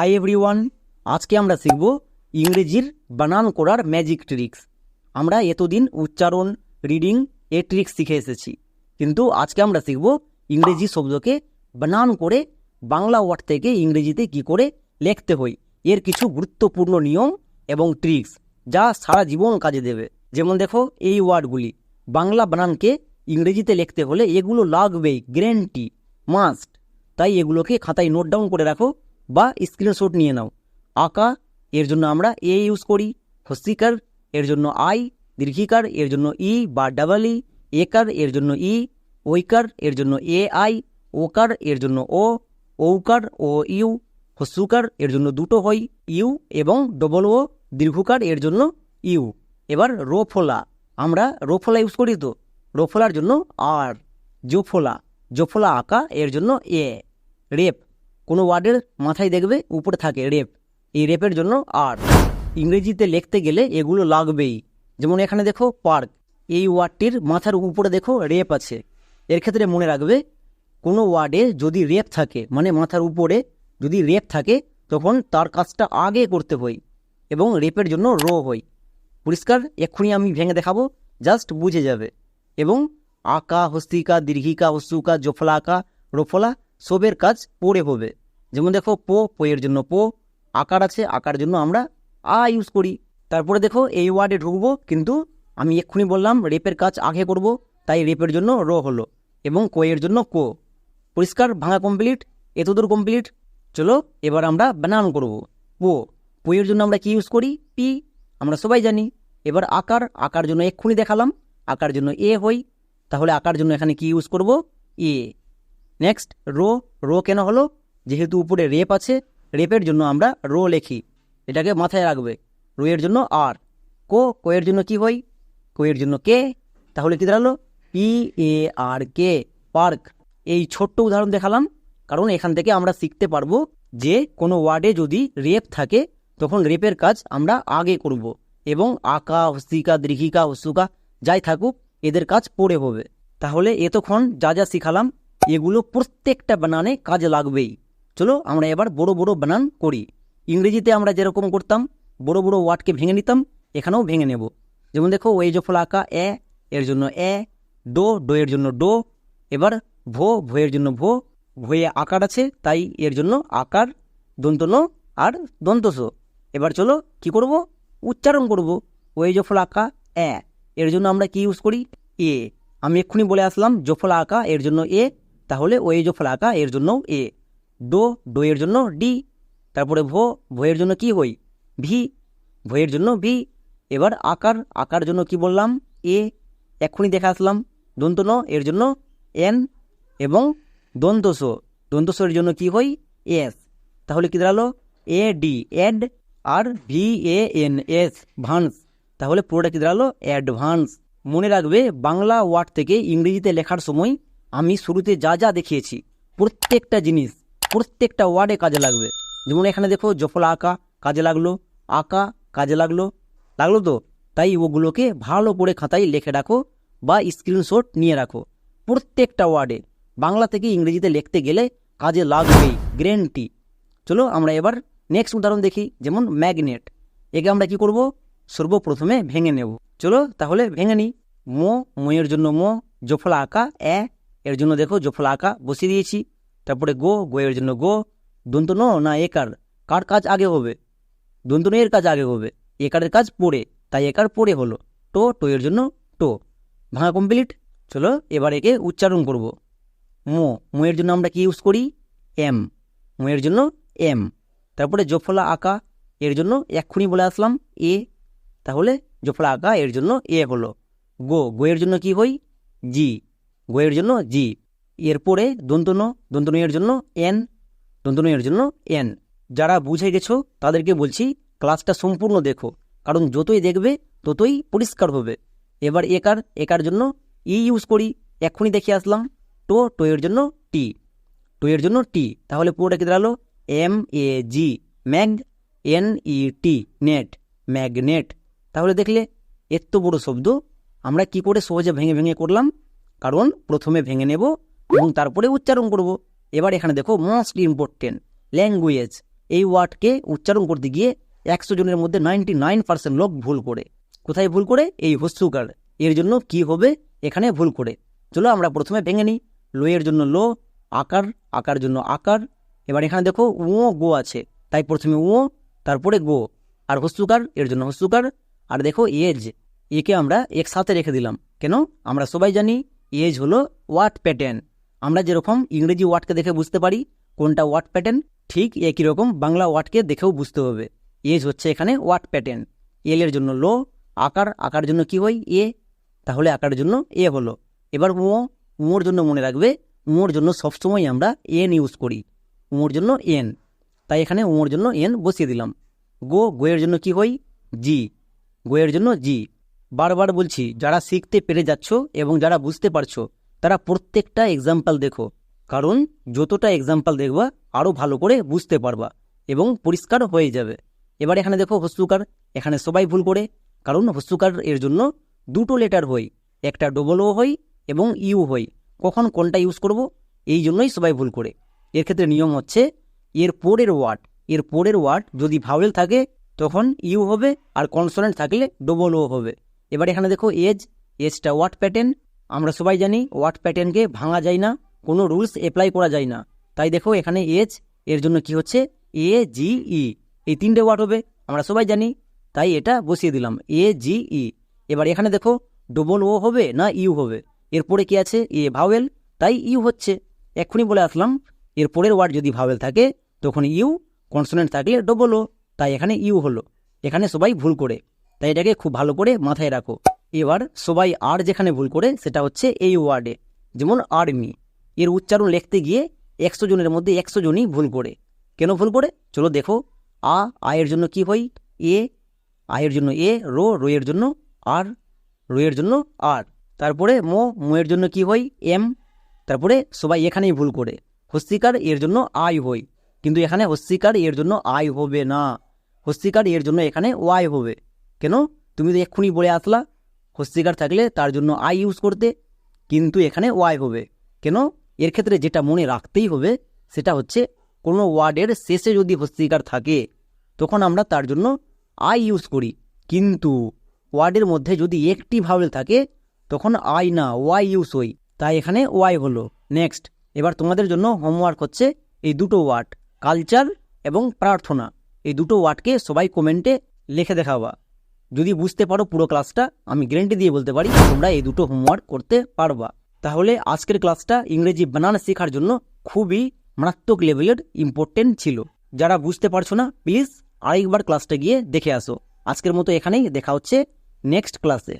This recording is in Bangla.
হাই এভরিওয়ান আজকে আমরা শিখব ইংরেজির বানান করার ম্যাজিক ট্রিক্স আমরা এতদিন উচ্চারণ রিডিং এ ট্রিক্স শিখে এসেছি। কিন্তু আজকে আমরা শিখব ইংরেজি শব্দকে বানান করে বাংলা ওয়ার্ড থেকে ইংরেজিতে কি করে লিখতে হয়। এর কিছু গুরুত্বপূর্ণ নিয়ম এবং ট্রিক্স যা সারা জীবন কাজে দেবে। যেমন দেখো, এই ওয়ার্ডগুলি বাংলা বানানকে ইংরেজিতে লিখতে হলে এগুলো লাগবেই গ্যারেন্টি মাস্ট তাই এগুলোকে খাতায় নোট ডাউন করে রাখো। বা স্ক্রিনশট নিয়ে নাও। আঁকা, এর জন্য আমরা এ ইউজ করি। হস্তিকার, এর জন্য আই দীর্ঘিকার, এর জন্য ই বা ডাবল ই একার, এর জন্য ই ওইকার এর জন্য এ আই ওকার, এর জন্য ও ঔকার ও ইউ হস্যুকার এর জন্য দুটো হয় ইউ এবং ডবল ও দীর্ঘকার, এর জন্য ইউ এবার রোফোলা। আমরা রোফোলা ইউজ করি তো? রোফোলার জন্য আর জোফোলা। জোফোলা আঁকা, এর জন্য এ রেপ। কোনো ওয়ার্ডের মাথায় দেখবে উপরে থাকে রেপ। এই রেপের জন্য আর। ইংরেজিতে লিখতে গেলে এগুলো লাগবেই। যেমন এখানে দেখো পার্ক। এই ওয়ার্ডটির মাথার উপরে দেখো রেপ আছে। এর ক্ষেত্রে মনে রাখবে, কোনো ওয়ার্ডে যদি রেপ থাকে মানে মাথার উপরে যদি রেপ থাকে, তখন তার কাজটা আগে করতে হয় এবং রেপের জন্য রো হয়। পরিষ্কার? এক্ষুনি আমি ভেঙে দেখাবো, জাস্ট বুঝে যাবে। এবং আঁকা, হস্তিকা, দীর্ঘিকা হস্যুকা জফলা আঁকা রোফলা, সবের কাজ পড়ে হবে। যেমন দেখো পো, পোয়ের জন্য পো, আকার আছে, আকার জন্য আমরা আ ইউজ করি। তারপরে দেখো এই ওয়ার্ডে ঢুকবো, কিন্তু আমি এক্ষুনি বললাম রেপের কাজ আগে করব, তাই রেপের জন্য রো হলো এবং কোয়ের জন্য কো। পরিষ্কার, ভাঙা কমপ্লিট এতদূর কমপ্লিট চলো এবার আমরা বানান করব, পো। পোয়ের জন্য আমরা কি ইউজ করি? পি আমরা সবাই জানি। এবার আকার আকার জন্য এক্ষুনি দেখালাম, আকার জন্য এ হই। তাহলে আকার জন্য এখানে কি ইউজ করব? এ। নেক্সট রো রো কেন হলো? যেহেতু উপরে রেপ আছে, রেপের জন্য আমরা রো লেখি। এটাকে মাথায় রাখবে। রো এর জন্য আর। কো কোয়ের জন্য কি হয়? কোয়ের জন্য কে? তাহলে কি দাঁড়াল? P, A, R, K. Park. এই ছোট্ট উদাহরণ দেখালাম, কারণ এখান থেকে আমরা শিখতে পারব যে কোনো ওয়ার্ডে যদি রেপ থাকে, তখন রেপের কাজ আমরা আগে করব এবং আঁকা হস্তিকা দীর্ঘিকা হস্যুকা যাই থাকুক, এদের কাজ পড়ে হবে। তাহলে এতক্ষণ যা যা শিখালাম, এগুলো প্রত্যেকটা বানানে কাজে লাগবেই। চলো আমরা এবার বড় বড় বানান করি। ইংরেজিতে আমরা যেরকম করতাম, বড় বড় ওয়ার্ডকে ভেঙে নিতাম, এখানেও ভেঙে নেব। যেমন দেখো ওই জফল আঁকা, এ, এর জন্য এ ডো ডো এর জন্য ডো, এবার ভো ভোয়ের জন্য ভো, ভয়ে আকার আছে, তাই এর জন্য আকার দন্তন আর দন্তস। এবার চলো কি করব? উচ্চারণ করব। ওই জফল আঁকা, এ, এর জন্য আমরা কি ইউজ করি? এ। আমি এক্ষুনি বলে আসলাম জফলা আঁকা, এর জন্য এ, তাহলে ওই জফলা আঁকা, এর জন্য এ। ডো ডো এর জন্য ডি, তারপরে ভো, ভয়ের জন্য কি হই? ভি, ভয়ের জন্য ভি। এবার আকার আকার জন্য কি বললাম? এ, এক্ষুনি দেখে আসলাম। দন্ত ন, এর জন্য এন এবং দন্তস দন্তস এর জন্য কি হই? এস। তাহলে কি দাঁড়াল? A, D, ad R V, A, N, S, vance. তাহলে পুরোটা কি দাঁড়াল? অ্যাডভান্স। মনে রাখবে, বাংলা ওয়ার্ড থেকে ইংরেজিতে লেখার সময় আমি শুরুতে যা যা দেখিয়েছি, প্রত্যেকটা জিনিস প্রত্যেকটা ওয়ার্ডে কাজে লাগবে। যেমন এখানে দেখো, জফলা আঁকা কাজে লাগল, আঁকা কাজে লাগল লাগল তো? তাই ওগুলোকে ভালো করে খাতায় লিখে রাখো বা স্ক্রিনশট নিয়ে রাখো। প্রত্যেকটা ওয়ার্ডে। বাংলা থেকে ইংরেজিতে লিখতে গেলে কাজে লাগবেই গ্যারেন্টি চলো আমরা এবার নেক্সট উদাহরণ দেখি, যেমন ম্যাগনেট একে আমরা কি করব? সর্বপ্রথমে ভেঙে নেব। চলো তাহলে ভেঙে নিই। মো ময়ের জন্য মো, জফলা আঁকা, এ, এর জন্য দেখো জফলা আঁকা বসিয়ে দিয়েছি। তারপরে গো, গোয়ের জন্য গো। দন্ত, ন একার কার? কাজ আগে হবে? দন্ত, এর কাজ আগে হবে। একারের কাজ পড়ে, তাই একার পড়ে হলো। টো টো এর জন্য টো। ভাঙা কমপ্লিট চলো, এবার একে উচ্চারণ করব। মো, মোয়ের জন্য আমরা কি ইউজ করি? এম। মোয়ের জন্য এম। তারপরে জফলা আঁকা, এর জন্য এক্ষুনি বলে আসলাম এ। তাহলে জফলা আঁকা, এর জন্য এ হলো। গো, গোয়ের জন্য কি হই? জি। গোয়ের জন্য জি। এরপরে দন্তন দন্তন এর জন্য এন দন্তন এর জন্য এন। যারা বুঝে গেছো, তাদেরকে বলছি, ক্লাসটা সম্পূর্ণ দেখো। কারণ যতই দেখবে, ততই পরিষ্কার হবে। এবার একার একার জন্য ই ইউজ করি। এক্ষুনি দেখে আসলাম, টো টো এর জন্য টি। টো এর জন্য টি। তাহলে পুরোটা কি দাঁড়াল? M, A, G. Mag, N, E, T. Net. Magnet. তাহলে দেখলে, এত বড় শব্দ। আমরা কি করে সহজে ভেঙে ভেঙে করলাম? কারণ প্রথমে ভেঙে নেব এবং তারপরে উচ্চারণ করব। এবার এখানে দেখো মোস্ট ইম্পর্টেন্ট ল্যাঙ্গুয়েজ এই ওয়ার্ডকে উচ্চারণ করতে গিয়ে একশো জনের মধ্যে নাইনটি নাইন পার্সেন্ট লোক ভুল করে। কোথায় ভুল করে? এই হস্যুকার এর জন্য কি হবে? এখানে ভুল করে। চলো আমরা প্রথমে ভেঙে নিই। লো এর জন্য লো, আকার আকার জন্য আকার। এবার এখানে দেখো, ও, গো আছে। তাই প্রথমে ও, তারপরে গো। আর হস্যুকার এর জন্য হস্যুকার আর দেখো এজ একে আমরা একসাথে রেখে দিলাম। কেন? আমরা সবাই জানি এজ হলো ওয়াট প্যাটার্ন আমরা যেরকম ইংরেজি ওয়ার্ডকে দেখে বুঝতে পারি, কোনটা ওয়ার্ড প্যাটার্ন, ঠিক একই রকম বাংলা ওয়ার্ডকে দেখেও বুঝতে হবে। এজ হচ্ছে এখানে ওয়ার্ড প্যাটার্ন। এল এর জন্য লো, আকার আকার জন্য কি হয়? এ। তাহলে আকার জন্য এ হলো। এবার ও উঁর জন্য মনে রাখবে উঁর জন্য সবসময় আমরা এন ইউজ করি। উঁর জন্য এন। তাই এখানে উঁর জন্য এন বসিয়ে দিলাম। গো, গোয়ের জন্য কি হয়? জি। গোয়ের জন্য জি। বারবার বলছি, যারা শিখতে পেরে যাচ্ছ এবং যারা বুঝতে পারছ তারা প্রত্যেকটা এক্সাম্পল দেখো। কারণ যতটা এক্সাম্পল দেখবা আরও ভালো করে বুঝতে পারবা এবং পরিষ্কার হয়ে যাবে। এবার এখানে দেখো হস্যুকার এখানে সবাই ভুল করে। কারণ হস্যুকার এর জন্য দুটো লেটার হয়। একটা ডবল ও হয় এবং ইউ হই কখন কোনটা ইউজ করব? এই জন্যই সবাই ভুল করে। এর ক্ষেত্রে নিয়ম হচ্ছে, এর পরের ওয়ার্ড এর পরের ওয়ার্ড যদি ভাওয়েল থাকে, তখন ইউ হবে আর কনসোনেন্ট থাকলে ডবল ও হবে। এবার এখানে দেখো এজ এজটা ওয়ার্ড প্যাটার্ন আমরা সবাই জানি ওয়ার্ড প্যাটার্নকে ভাঙা যায় না, কোনো রুলস অ্যাপ্লাই করা যায় না। তাই দেখো, এখানে এজ এর জন্য কি হচ্ছে? এ জি ই এই তিনটে ওয়ার্ড হবে, আমরা সবাই জানি, তাই এটা বসিয়ে দিলাম এ জি ই এবার এখানে দেখো ডবল ও হবে না ইউ হবে? এরপরে কি আছে? এ ভাওয়েল তাই ইউ হচ্ছে। এক্ষুনি বলে আসলাম, এরপরের ওয়ার্ড যদি ভাওয়েল থাকে, তখন ইউ কনসোনেন্ট থাকলে ডবল ও তাই এখানে ইউ হলো। এখানে সবাই ভুল করে, তাই এটাকে খুব ভালো করে মাথায় রাখো। এবার সবাই আর যেখানে ভুল করে সেটা হচ্ছে এই ওয়ার্ডে। যেমন আর্মি। এর উচ্চারণ লিখতে গিয়ে একশো জনের মধ্যে একশো জনই ভুল করে। কেন ভুল করে? চলো দেখো। আ আয়ের জন্য কি হয়? এ আয়ের জন্য এ, রো রো এর জন্য আর, রো এর জন্য আর। তারপরে মো মোয়ের জন্য কি হয়? এম। তারপরে সবাই এখানেই ভুল করে। হস্তিকার এর জন্য আই হয়। কিন্তু এখানে হস্তিকার এর জন্য আই হবে না। হস্তিকার এর জন্য এখানে ওয়াই হবে। কেন? তুমি তো এক্ষুনি বলে আসলা। হস্তিকার থাকলে তার জন্য আই ইউজ করতে, কিন্তু এখানে ওয়াই হবে। কেন? এর ক্ষেত্রে যেটা মনে রাখতেই হবে, সেটা হচ্ছে কোনো ওয়ার্ডের শেষে যদি হস্তিকার থাকে, তখন আমরা তার জন্য আই ইউজ করি। কিন্তু ওয়ার্ডের মধ্যে যদি একটি ভাওয়েল থাকে, তখন আই না, ওয়াই ইউজ হই। তাই এখানে ওয়াই হলো। নেক্সট, এবার তোমাদের জন্য হোমওয়ার্ক হচ্ছে এই দুটো ওয়ার্ড, কালচার এবং প্রার্থনা। এই দুটো ওয়ার্ডকে সবাই কমেন্টে লিখে দেখাবা। যদি বুঝতে পারো পুরো ক্লাসটা আমি গ্যারেন্টি দিয়ে বলতে পারি তোমরা এই দুটো হোমওয়ার্ক করতে পারবা। তাহলে আজকের ক্লাসটা ইংরেজি বানান শেখার জন্য খুবই মারাত্মক লেভেলের ইম্পর্টেন্ট ছিল। যারা বুঝতে পারছ না প্লিজ আরেকবার ক্লাসটা গিয়ে দেখে আসো। আজকের মতো এখানেই দেখা হচ্ছে নেক্সট ক্লাসে